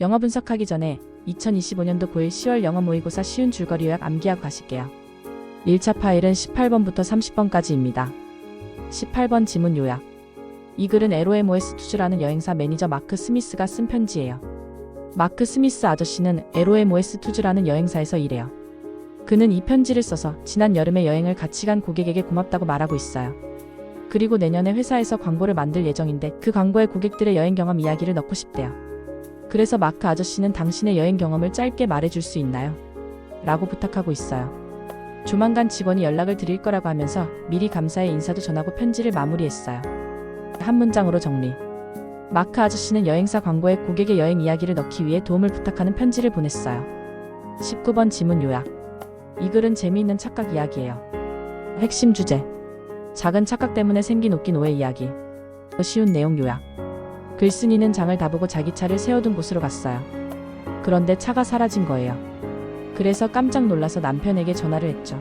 영어 분석하기 전에 2025년도 고1 10월 영어 모의고사 쉬운 줄거리 요약 암기하고 가실게요. 1차 파일은 18번부터 30번까지입니다. 18번 지문 요약. 이 글은 LOMOS 투즈라는 여행사 매니저 마크 스미스가 쓴 편지예요. 마크 스미스 아저씨는 LOMOS 투즈라는 여행사에서 일해요. 그는 이 편지를 써서 지난 여름에 여행을 같이 간 고객에게 고맙다고 말하고 있어요. 그리고 내년에 회사에서 광고를 만들 예정인데 그 광고에 고객들의 여행 경험 이야기를 넣고 싶대요. 그래서 마크 아저씨는 당신의 여행 경험을 짧게 말해줄 수 있나요? 라고 부탁하고 있어요. 조만간 직원이 연락을 드릴 거라고 하면서 미리 감사의 인사도 전하고 편지를 마무리했어요. 한 문장으로 정리. 마크 아저씨는 여행사 광고에 고객의 여행 이야기를 넣기 위해 도움을 부탁하는 편지를 보냈어요. 19번 지문 요약. 이 글은 재미있는 착각 이야기예요. 핵심 주제. 작은 착각 때문에 생긴 웃긴 오해 이야기. 쉬운 내용 요약. 글쓴이는 장을 다 보고 자기 차를 세워둔 곳으로 갔어요. 그런데 차가 사라진 거예요. 그래서 깜짝 놀라서 남편에게 전화를 했죠.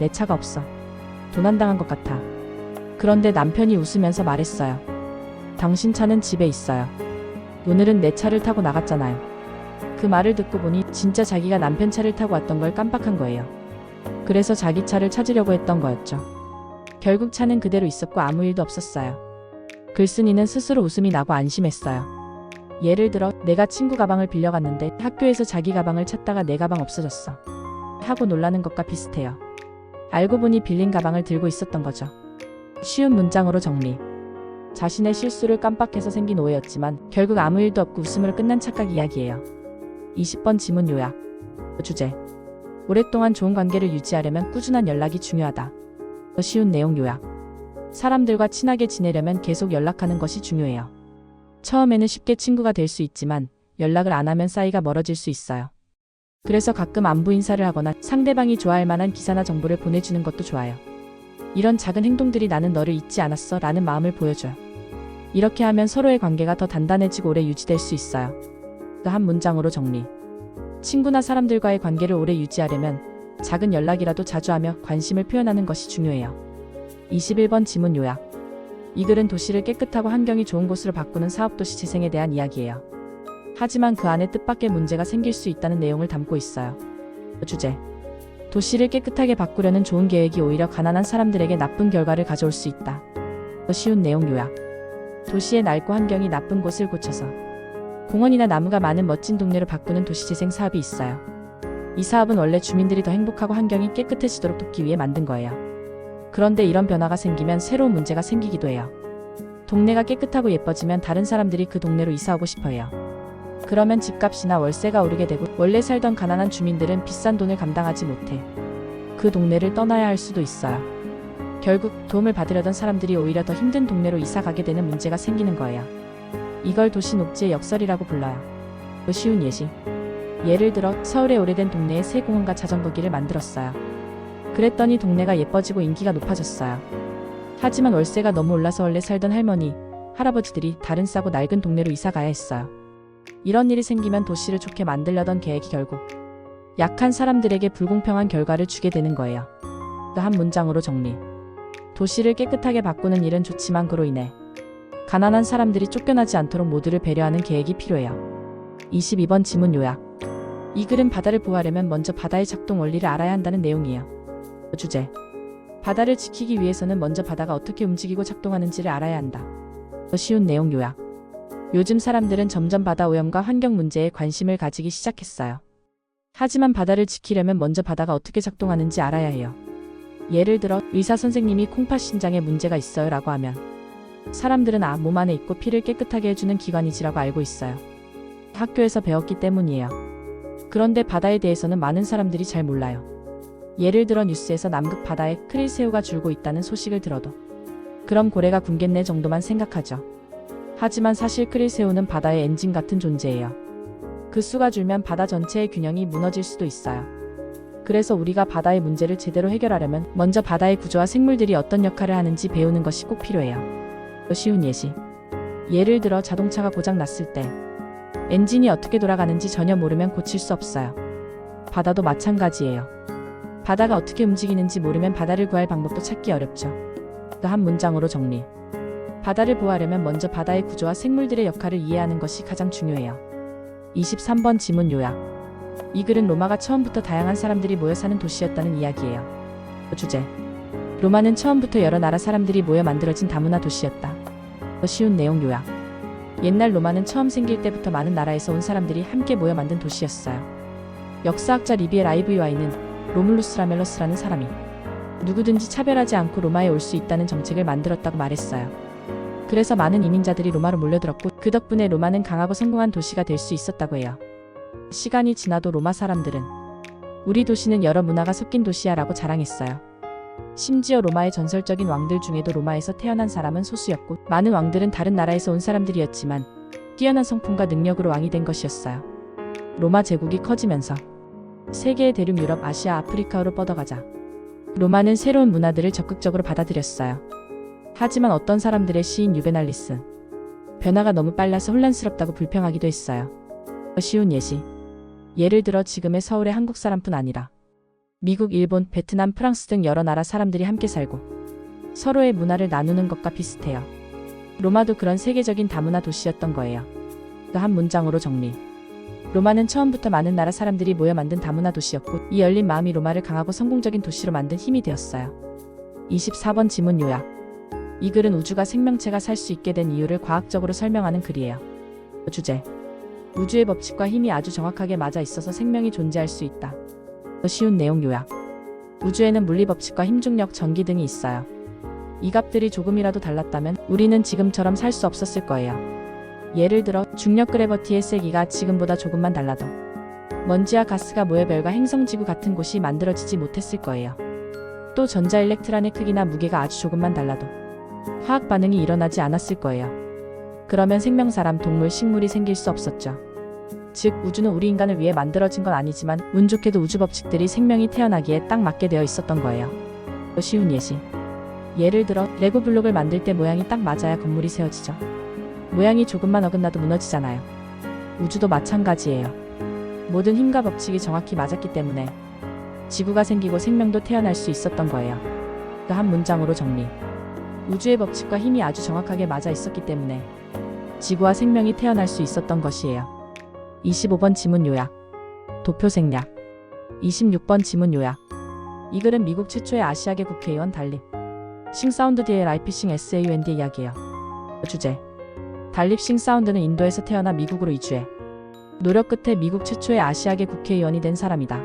내 차가 없어. 도난당한 것 같아. 그런데 남편이 웃으면서 말했어요. 당신 차는 집에 있어요. 오늘은 내 차를 타고 나갔잖아요. 그 말을 듣고 보니 진짜 자기가 남편 차를 타고 왔던 걸 깜빡한 거예요. 그래서 자기 차를 찾으려고 했던 거였죠. 결국 차는 그대로 있었고 아무 일도 없었어요. 글쓴이는 스스로 웃음이 나고 안심했어요. 예를 들어 내가 친구 가방을 빌려갔는데 학교에서 자기 가방을 찾다가 내 가방 없어졌어. 하고 놀라는 것과 비슷해요. 알고 보니 빌린 가방을 들고 있었던 거죠. 쉬운 문장으로 정리. 자신의 실수를 깜빡해서 생긴 오해였지만 결국 아무 일도 없고 웃음으로 끝난 착각 이야기예요. 20번 지문 요약. 주제. 오랫동안 좋은 관계를 유지하려면 꾸준한 연락이 중요하다. 쉬운 내용 요약. 사람들과 친하게 지내려면 계속 연락하는 것이 중요해요. 처음에는 쉽게 친구가 될 수 있지만 연락을 안 하면 사이가 멀어질 수 있어요. 그래서 가끔 안부 인사를 하거나 상대방이 좋아할 만한 기사나 정보를 보내주는 것도 좋아요. 이런 작은 행동들이 나는 너를 잊지 않았어 라는 마음을 보여줘요. 이렇게 하면 서로의 관계가 더 단단해지고 오래 유지될 수 있어요. 그한 문장으로 정리. 친구나 사람들과의 관계를 오래 유지하려면 작은 연락이라도 자주 하며 관심을 표현하는 것이 중요해요. 21번 지문 요약. 이 글은 도시를 깨끗하고 환경이 좋은 곳으로 바꾸는 사업도시 재생에 대한 이야기예요. 하지만 그 안에 뜻밖의 문제가 생길 수 있다는 내용을 담고 있어요. 주제. 도시를 깨끗하게 바꾸려는 좋은 계획이 오히려 가난한 사람들에게 나쁜 결과를 가져올 수 있다. 쉬운 내용 요약. 도시의 낡고 환경이 나쁜 곳을 고쳐서 공원이나 나무가 많은 멋진 동네로 바꾸는 도시재생 사업이 있어요. 이 사업은 원래 주민들이 더 행복하고 환경이 깨끗해지도록 돕기 위해 만든 거예요. 그런데 이런 변화가 생기면 새로운 문제가 생기기도 해요. 동네가 깨끗하고 예뻐지면 다른 사람들이 그 동네로 이사오고 싶어 해요. 그러면 집값이나 월세가 오르게 되고 원래 살던 가난한 주민들은 비싼 돈을 감당하지 못해 그 동네를 떠나야 할 수도 있어요. 결국 도움을 받으려던 사람들이 오히려 더 힘든 동네로 이사 가게 되는 문제가 생기는 거예요. 이걸 도시 녹지의 역설이라고 불러요. 또 쉬운 예시. 예를 들어 서울의 오래된 동네에 새 공원과 자전거 길을 만들었어요. 그랬더니 동네가 예뻐지고 인기가 높아졌어요. 하지만 월세가 너무 올라서 원래 살던 할머니, 할아버지들이 다른 싸고 낡은 동네로 이사 가야 했어요. 이런 일이 생기면 도시를 좋게 만들려던 계획이 결국 약한 사람들에게 불공평한 결과를 주게 되는 거예요. 그한 문장으로 정리. 도시를 깨끗하게 바꾸는 일은 좋지만 그로 인해 가난한 사람들이 쫓겨나지 않도록 모두를 배려하는 계획이 필요해요. 22번 지문 요약. 이 글은 바다를 보호하려면 먼저 바다의 작동 원리를 알아야 한다는 내용이에요. 주제. 바다를 지키기 위해서는 먼저 바다가 어떻게 움직이고 작동하는지를 알아야 한다. 쉬운 내용 요약. 요즘 사람들은 점점 바다 오염과 환경 문제에 관심을 가지기 시작했어요. 하지만 바다를 지키려면 먼저 바다가 어떻게 작동하는지 알아야 해요. 예를 들어 의사 선생님이 콩팥 신장에 문제가 있어요 라고 하면 사람들은 아, 몸 안에 있고 피를 깨끗하게 해주는 기관이지라고 알고 있어요. 학교에서 배웠기 때문이에요. 그런데 바다에 대해서는 많은 사람들이 잘 몰라요. 예를 들어 뉴스에서 남극 바다에 크릴새우가 줄고 있다는 소식을 들어도 그럼 고래가 굶겠네 정도만 생각하죠. 하지만 사실 크릴새우는 바다의 엔진 같은 존재예요. 그 수가 줄면 바다 전체의 균형이 무너질 수도 있어요. 그래서 우리가 바다의 문제를 제대로 해결하려면 먼저 바다의 구조와 생물들이 어떤 역할을 하는지 배우는 것이 꼭 필요해요. 쉬운 예시. 예를 들어 자동차가 고장 났을 때 엔진이 어떻게 돌아가는지 전혀 모르면 고칠 수 없어요. 바다도 마찬가지예요. 바다가 어떻게 움직이는지 모르면 바다를 구할 방법도 찾기 어렵죠. 그한 문장으로 정리. 바다를 보호하려면 먼저 바다의 구조와 생물들의 역할을 이해하는 것이 가장 중요해요. 23번 지문 요약. 이 글은 로마가 처음부터 다양한 사람들이 모여 사는 도시였다는 이야기예요. 주제. 로마는 처음부터 여러 나라 사람들이 모여 만들어진 다문화 도시였다. 쉬운 내용 요약. 옛날 로마는 처음 생길 때부터 많은 나라에서 온 사람들이 함께 모여 만든 도시였어요. 역사학자 리비에 라이브와이는 로물루스 라멜러스라는 사람이 누구든지 차별하지 않고 로마에 올 수 있다는 정책을 만들었다고 말했어요. 그래서 많은 이민자들이 로마로 몰려들었고 그 덕분에 로마는 강하고 성공한 도시가 될 수 있었다고 해요. 시간이 지나도 로마 사람들은 우리 도시는 여러 문화가 섞인 도시야라고 자랑했어요. 심지어 로마의 전설적인 왕들 중에도 로마에서 태어난 사람은 소수였고 많은 왕들은 다른 나라에서 온 사람들이었지만 뛰어난 성품과 능력으로 왕이 된 것이었어요. 로마 제국이 커지면서 세계의 대륙 유럽, 아시아, 아프리카로 뻗어가자 로마는 새로운 문화들을 적극적으로 받아들였어요. 하지만 어떤 사람들의 시인 유베날리스 변화가 너무 빨라서 혼란스럽다고 불평하기도 했어요. 쉬운 예시 예를 들어 지금의 서울의 한국 사람뿐 아니라 미국, 일본, 베트남, 프랑스 등 여러 나라 사람들이 함께 살고 서로의 문화를 나누는 것과 비슷해요. 로마도 그런 세계적인 다문화 도시였던 거예요. 그한 문장으로 정리. 로마는 처음부터 많은 나라 사람들이 모여 만든 다문화 도시였고 이 열린 마음이 로마를 강하고 성공적인 도시로 만든 힘이 되었어요. 24번 지문 요약. 이 글은 우주가 생명체가 살 수 있게 된 이유를 과학적으로 설명하는 글이에요. 주제. 우주의 법칙과 힘이 아주 정확하게 맞아 있어서 생명이 존재할 수 있다. 쉬운 내용 요약. 우주에는 물리 법칙과 힘중력, 전기 등이 있어요. 이 값들이 조금이라도 달랐다면 우리는 지금처럼 살 수 없었을 거예요. 예를 들어 중력 그래버티의 세기가 지금보다 조금만 달라도 먼지와 가스가 모여 별과 행성 지구 같은 곳이 만들어지지 못했을 거예요. 또 전자 일렉트란의 크기나 무게가 아주 조금만 달라도 화학 반응이 일어나지 않았을 거예요. 그러면 생명, 사람, 동물, 식물이 생길 수 없었죠. 즉 우주는 우리 인간을 위해 만들어진 건 아니지만 운 좋게도 우주 법칙들이 생명이 태어나기에 딱 맞게 되어 있었던 거예요. 쉬운 예시. 예를 들어 레고 블록을 만들 때 모양이 딱 맞아야 건물이 세워지죠. 모양이 조금만 어긋나도 무너지잖아요. 우주도 마찬가지예요. 모든 힘과 법칙이 정확히 맞았기 때문에 지구가 생기고 생명도 태어날 수 있었던 거예요. 그 한 문장으로 정리. 우주의 법칙과 힘이 아주 정확하게 맞아 있었기 때문에 지구와 생명이 태어날 수 있었던 것이에요. 25번 지문 요약. 도표 생략. 26번 지문 요약. 이 글은 미국 최초의 아시아계 국회의원 달립. 싱사운드 뒤의 라이피싱 SAUND 이야기예요. 주제. 달립싱 사운드는 인도에서 태어나 미국으로 이주해 노력 끝에 미국 최초의 아시아계 국회의원이 된 사람이다.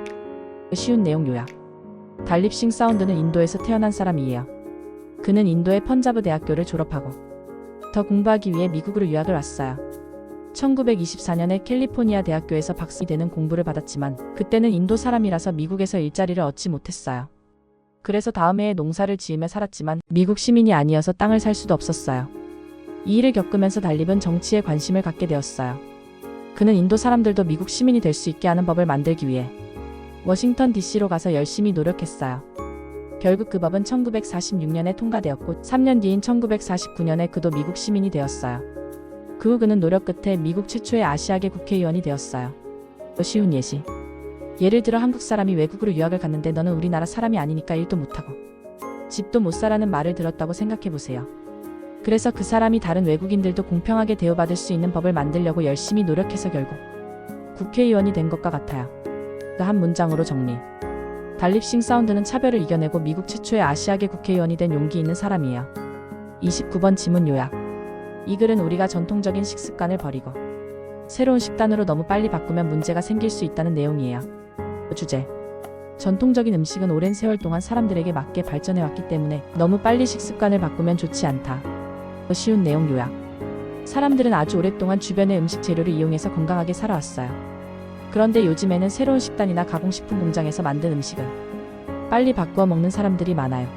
쉬운 내용 요약. 달립싱 사운드는 인도에서 태어난 사람이에요. 그는 인도의 펀자브 대학교를 졸업하고 더 공부하기 위해 미국으로 유학을 왔어요. 1924년에 캘리포니아 대학교에서 박사 되는 공부를 받았지만 그때는 인도 사람이라서 미국에서 일자리를 얻지 못했어요. 그래서 다음 해에 농사를 지으며 살았지만 미국 시민이 아니어서 땅을 살 수도 없었어요. 이 일을 겪으면서 달립은 정치에 관심을 갖게 되었어요. 그는 인도 사람들도 미국 시민이 될 수 있게 하는 법을 만들기 위해 워싱턴 DC로 가서 열심히 노력했어요. 결국 그 법은 1946년에 통과되었고 3년 뒤인 1949년에 그도 미국 시민이 되었어요. 그 후 그는 노력 끝에 미국 최초의 아시아계 국회의원이 되었어요. 쉬운 예시. 예를 들어 한국 사람이 외국으로 유학을 갔는데 너는 우리나라 사람이 아니니까 일도 못하고 집도 못 사라는 말을 들었다고 생각해 보세요. 그래서 그 사람이 다른 외국인들도 공평하게 대우받을 수 있는 법을 만들려고 열심히 노력해서 결국 국회의원이 된 것과 같아요. 그 한 문장으로 정리. 달립싱 사운드는 차별을 이겨내고 미국 최초의 아시아계 국회의원이 된 용기 있는 사람이에요. 29번 지문 요약. 이 글은 우리가 전통적인 식습관을 버리고 새로운 식단으로 너무 빨리 바꾸면 문제가 생길 수 있다는 내용이에요. 주제. 전통적인 음식은 오랜 세월 동안 사람들에게 맞게 발전해 왔기 때문에 너무 빨리 식습관을 바꾸면 좋지 않다. 쉬운 내용 요약. 사람들은 아주 오랫동안 주변의 음식 재료를 이용해서 건강하게 살아왔어요. 그런데 요즘에는 새로운 식단이나 가공식품 공장에서 만든 음식을 빨리 바꾸어 먹는 사람들이 많아요.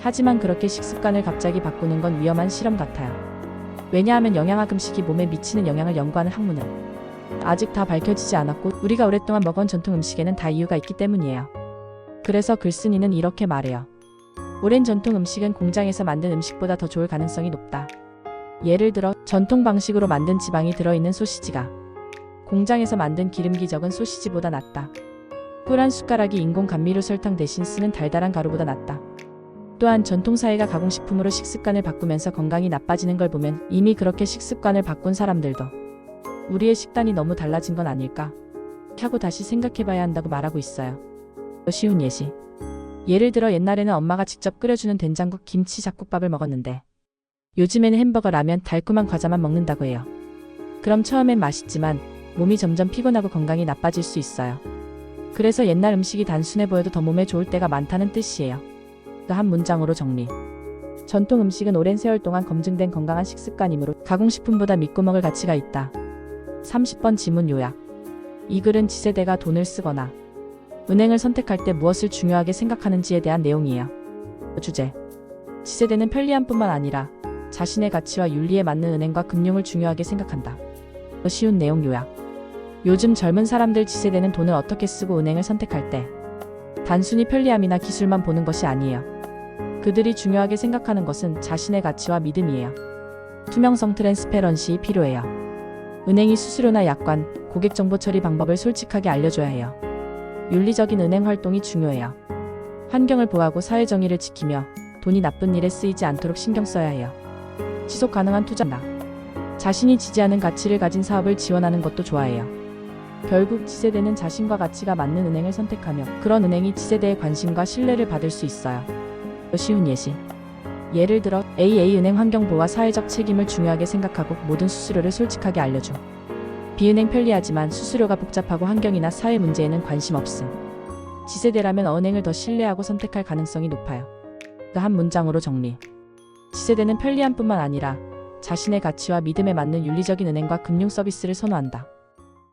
하지만 그렇게 식습관을 갑자기 바꾸는 건 위험한 실험 같아요. 왜냐하면 영양학 음식이 몸에 미치는 영향을 연구하는 학문은 아직 다 밝혀지지 않았고 우리가 오랫동안 먹은 전통 음식에는 다 이유가 있기 때문이에요. 그래서 글쓴이는 이렇게 말해요. 오랜 전통 음식은 공장에서 만든 음식보다 더 좋을 가능성이 높다. 예를 들어 전통 방식으로 만든 지방이 들어있는 소시지가 공장에서 만든 기름기 적은 소시지보다 낫다. 꿀 한 숟가락이 인공 감미료 설탕 대신 쓰는 달달한 가루보다 낫다. 또한 전통사회가 가공식품으로 식습관을 바꾸면서 건강이 나빠지는 걸 보면 이미 그렇게 식습관을 바꾼 사람들도 우리의 식단이 너무 달라진 건 아닐까? 하고 다시 생각해봐야 한다고 말하고 있어요. 쉬운 예시. 예를 들어 옛날에는 엄마가 직접 끓여주는 된장국, 김치, 잡곡밥을 먹었는데 요즘에는 햄버거, 라면, 달콤한 과자만 먹는다고 해요. 그럼 처음엔 맛있지만 몸이 점점 피곤하고 건강이 나빠질 수 있어요. 그래서 옛날 음식이 단순해 보여도 더 몸에 좋을 때가 많다는 뜻이에요. 그 한 문장으로 정리. 전통 음식은 오랜 세월 동안 검증된 건강한 식습관이므로 가공식품보다 믿고 먹을 가치가 있다. 30번 지문 요약. 이 글은 지세대가 돈을 쓰거나 은행을 선택할 때 무엇을 중요하게 생각하는지에 대한 내용이에요. 주제. 지세대는 편리함뿐만 아니라 자신의 가치와 윤리에 맞는 은행과 금융을 중요하게 생각한다. 쉬운 내용 요약. 요즘 젊은 사람들 지세대는 돈을 어떻게 쓰고 은행을 선택할 때 단순히 편리함이나 기술만 보는 것이 아니에요. 그들이 중요하게 생각하는 것은 자신의 가치와 믿음이에요. 투명성 트랜스페런시 필요해요. 은행이 수수료나 약관, 고객 정보 처리 방법을 솔직하게 알려줘야 해요. 윤리적인 은행 활동이 중요해요. 환경을 보호하고 사회 정의를 지키며 돈이 나쁜 일에 쓰이지 않도록 신경 써야 해요. 지속 가능한 투자나 자신이 지지하는 가치를 가진 사업을 지원하는 것도 좋아해요. 결국 지세대는 자신과 가치가 맞는 은행을 선택하며 그런 은행이 지세대의 관심과 신뢰를 받을 수 있어요. 쉬운 예시. 예를 들어 AA은행 환경보호와 사회적 책임을 중요하게 생각하고 모든 수수료를 솔직하게 알려줌. B은행 편리하지만 수수료가 복잡하고 환경이나 사회 문제에는 관심 없음. 지세대라면 어은행을 더 신뢰하고 선택할 가능성이 높아요. 그 한 문장으로 정리. 지세대는 편리함뿐만 아니라 자신의 가치와 믿음에 맞는 윤리적인 은행과 금융 서비스를 선호한다.